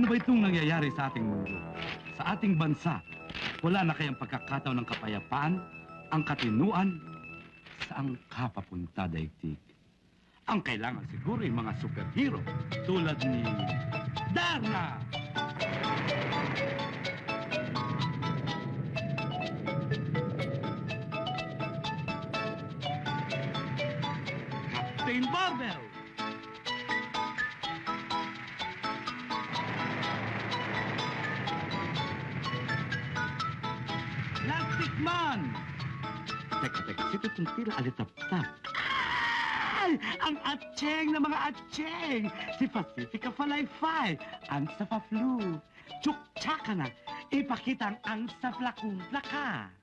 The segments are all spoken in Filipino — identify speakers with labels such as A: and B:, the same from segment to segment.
A: Ano ba itong nangyayari sa ating mundo? Sa ating bansa, wala na kayang pagkakataon ng kapayapaan, ang katinuan, saang kapapunta daigdig. Ang kailangan siguro yung mga superhero tulad ni Darna! Captain Barbell! Itong tila alitap-tap. Ay! Ang atcheng ng mga atcheng! Si Pacifica Falayfay, ang sa Flu. Tsuktsa na! Ipakita ang ang sa ka!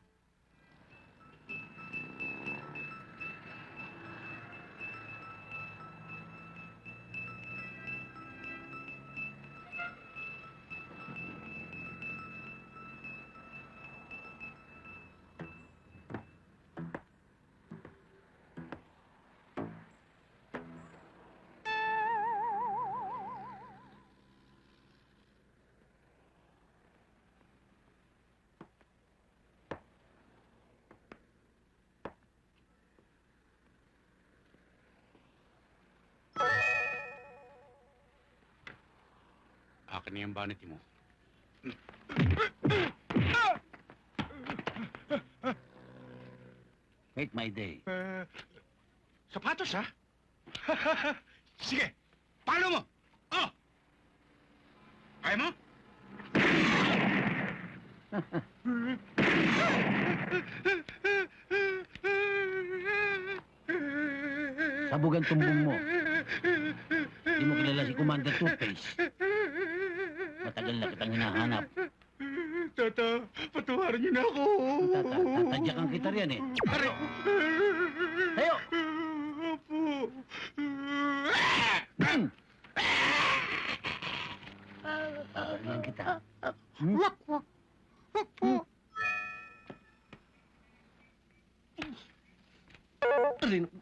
A: Yung vanity mo. Make my day.
B: Eh, sapatos, ha? Sige, paano mo? Oh! Kaya mo?
C: Sabugan tumbong mo. Hindi mo kilala si Commander Two-Face. Matagal na kitang hinahanap.
B: Tata, patawarin niyo na ako.
C: Tata, tatadyakan kita riyan eh.
B: Aray!
C: Tayo!
B: Opo.
C: Paparilan kita.
B: Wak, wak. Wak po. Aray, naku.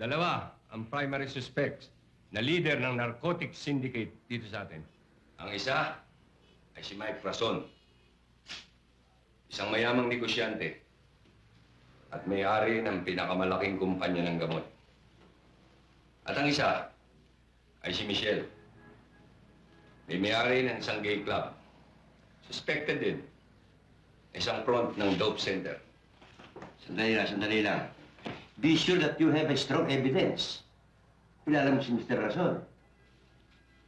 D: Dalawa ang primary suspects na leader ng narcotic syndicate dito sa atin. Ang isa ay si Mike Prason, isang mayamang negosyante at may-ari ng pinakamalaking kumpanya ng gamot. At ang isa ay si Michelle, may may-ari ng isang gay club. Suspected din, isang front ng dope center.
E: Sandali lang, sandali lang. Be sure that you have a strong evidence. Kilala mo si Mr. Rason.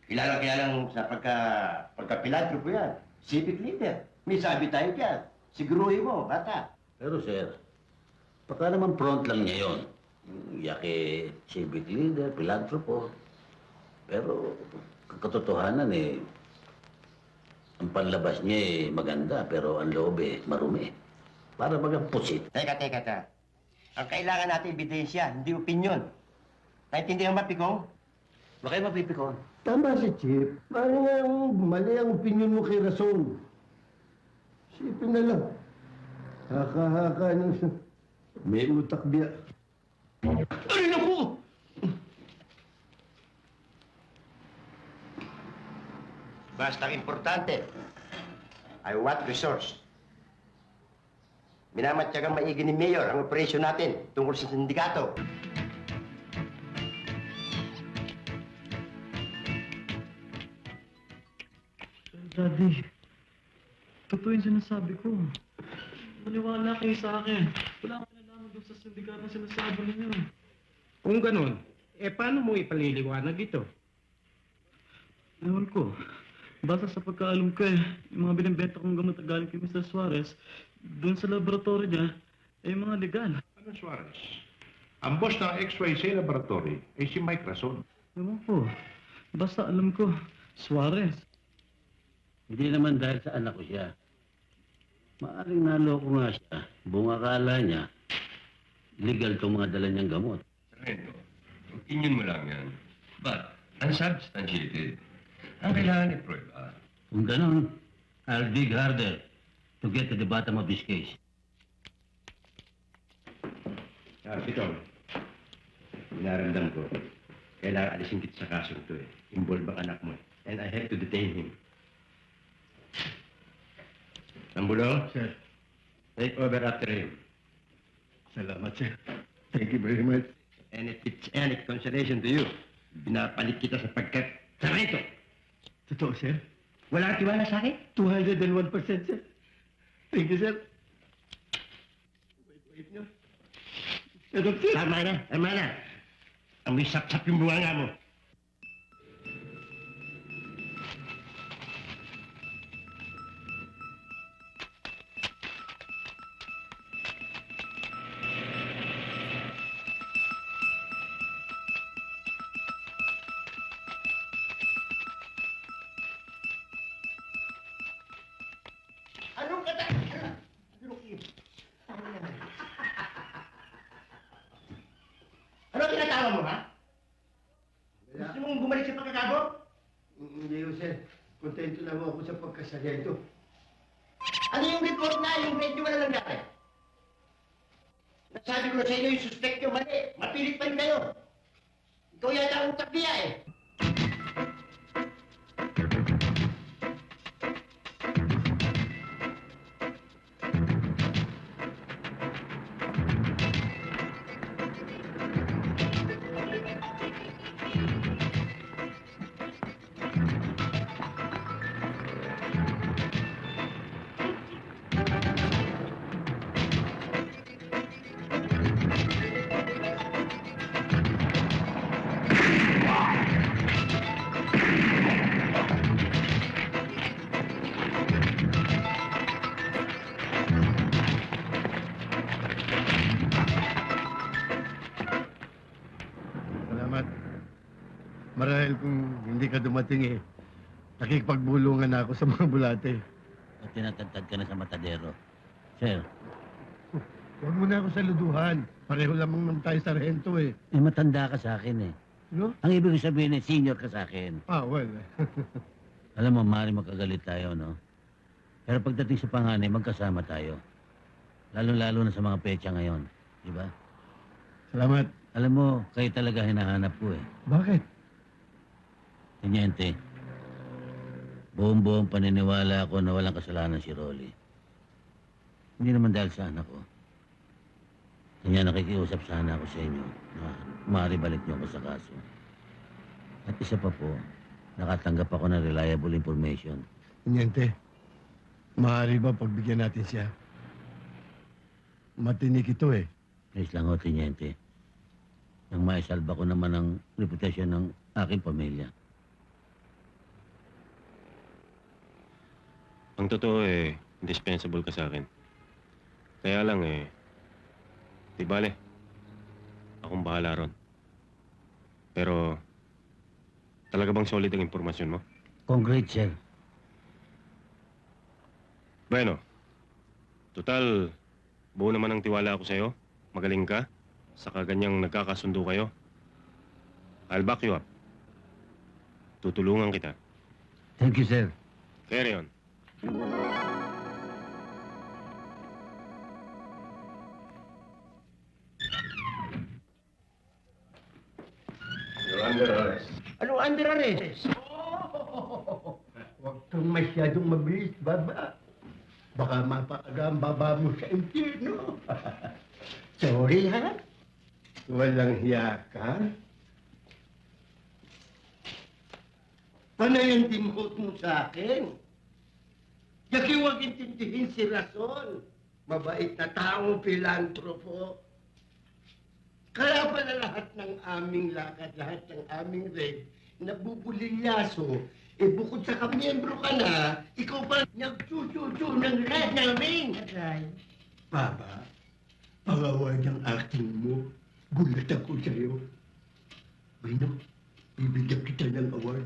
E: Kilala kilala sa pagka, pagka-pilantropo yan. Civic leader. May sabi tayo dyan. Siguruhin mo, bata.
C: Pero sir, baka naman front lang niya yun. Yaki civic leader, philanthropo. Pero katotohanan eh, ang panlabas niya eh maganda pero ang loob eh marumi. Para bagang pusit.
E: Teka, teka, teka. Ang kailangan natin ebidensya, hindi opinion. Naintindihan ba, Pigong?
C: Baka yung mapipikon.
F: Tama si Chip. Parang nga ang mali ang opinion mo kay Rason. Sipin na lang. Haka-haka nung siya. May utak biya.
E: Ay, naku! Basta ang importante, I want resource. Minamatyagang maigi ni Mayor ang operasyon natin tungkol sa sindikato.
G: Daddy, totoo yung sinasabi ko. Maniwala kayo sa akin. Wala akong nalaman doon sa sindikato na sinasabi ninyo.
B: Kung ganun, eh paano mo ipaliliwanag ito?
G: Ewan ko. Basta sa pagkaalam ko eh, yung mga binibenta kong gamot na galing kay Mr. Suarez, doon sa laboratory niya, ay mga legal.
H: Ano Suarez? Ang boss ng XYZ Laboratory ay si Mike Rason.
G: Ewan ko. Basta alam ko, Suarez.
C: Hindi naman dahil sa anak ko siya. Maaring naloko nga siya. Buong akala niya, legal itong mga dala niyang gamot.
D: Sargento, opinion mo lang yan. But, unsubstantiated. Ang kailangan ni prueba.
C: Kung ganon, I'll dig harder to get to the bottom of this case.
E: Ah, ito. Inaramdam ko. Kailangan alisin kita sa kasong to eh. Involve ang anak mo eh. And I have to detain him. Tambulo?
F: Sir,
E: Take over after him.
F: salamat, sir. Thank you very much.
E: And if it's any consolation to you, binapalit kita sa pagkat sarito.
F: Totoo, sir.
E: Wala kang tiwala sa akin?
F: 201%, sir. Thank you, sir. Wait, wait nyo.
E: Tama na, tama na. Amoy sap-sap yung buwanga mo. Tinatawa mo, ha? Gusto mong bumalik sa pagkakabo?
F: Hindi ko, sir. Kontento lang ako sa pagkasaya ito.
E: Ano yung report na yung medyo wala nangyari? Nasabi ko na sa inyo yung suspect nyo mali. Mapilit pa rin kayo. Ikaw yata ang utak niya eh.
F: Marahil kung hindi ka dumating eh, nakikipagbulungan na ako sa mga bulate.
C: At tinatagtad ka na sa matadero. Sir,
F: Huwag mo na ako saluduhan. Pareho lamang naman tayo sarhento eh.
C: eh matanda ka sa akin eh.
F: No?
C: Ang ibig sabihin eh, senior ka sa akin.
F: Ah, well.
C: Alam mo, maaari magkagalit tayo, no? Pero pagdating sa panganay, magkasama tayo. Lalo-lalo na sa mga pecha ngayon. Di ba?
F: Salamat.
C: Alam mo, kayo talaga hinahanap ko eh.
F: Bakit?
C: Teniente, buong-buong paniniwala ako na walang kasalanan si Rolly. Hindi naman dahil sa anak ko. Kanya nakikiusap sana ako sa inyo na maaari balik niyo ako sa kaso. At isa pa po, nakatanggap ako ng reliable information.
F: Inyente, maaari ba pagbigyan natin siya? Matinik ito eh.
C: Please lang ho, Teniente. Nang maisalba ko naman ang reputasyon ng aking pamilya.
I: Ang totoo eh, indispensable ka sa akin. Kaya lang eh, di bale, akong bahala ron. Pero, talaga bang solid ang impormasyon mo?
C: Concrete, sir.
I: Bueno, total, buo naman ang tiwala ako sa'yo. Magaling ka, saka ganyang nagkakasundo kayo. I'll back you up. Tutulungan kita.
C: Thank you, sir.
I: Carry on.
E: You're under arrest. Anong under arrest?
F: Huwag kang masyadong mabilis, baba. Baka mapaaga baba mo sa impyerno.
E: Sorry, ha?
F: Walang hiya ka? Panay ang timot mo sa akin. Yaki huwag intindihin si Rason. Mabait na taong filantropo. Kaya pala lahat ng aming lakad, lahat ng aming reg, nabubulilyaso. Eh bukod sa kamiyembro ka na, ikaw pa nagsususo ng red namin. Aray. Baba, pangawa ng acting mo. Gulat ako sa'yo. Bueno, bibigyan kita ng award.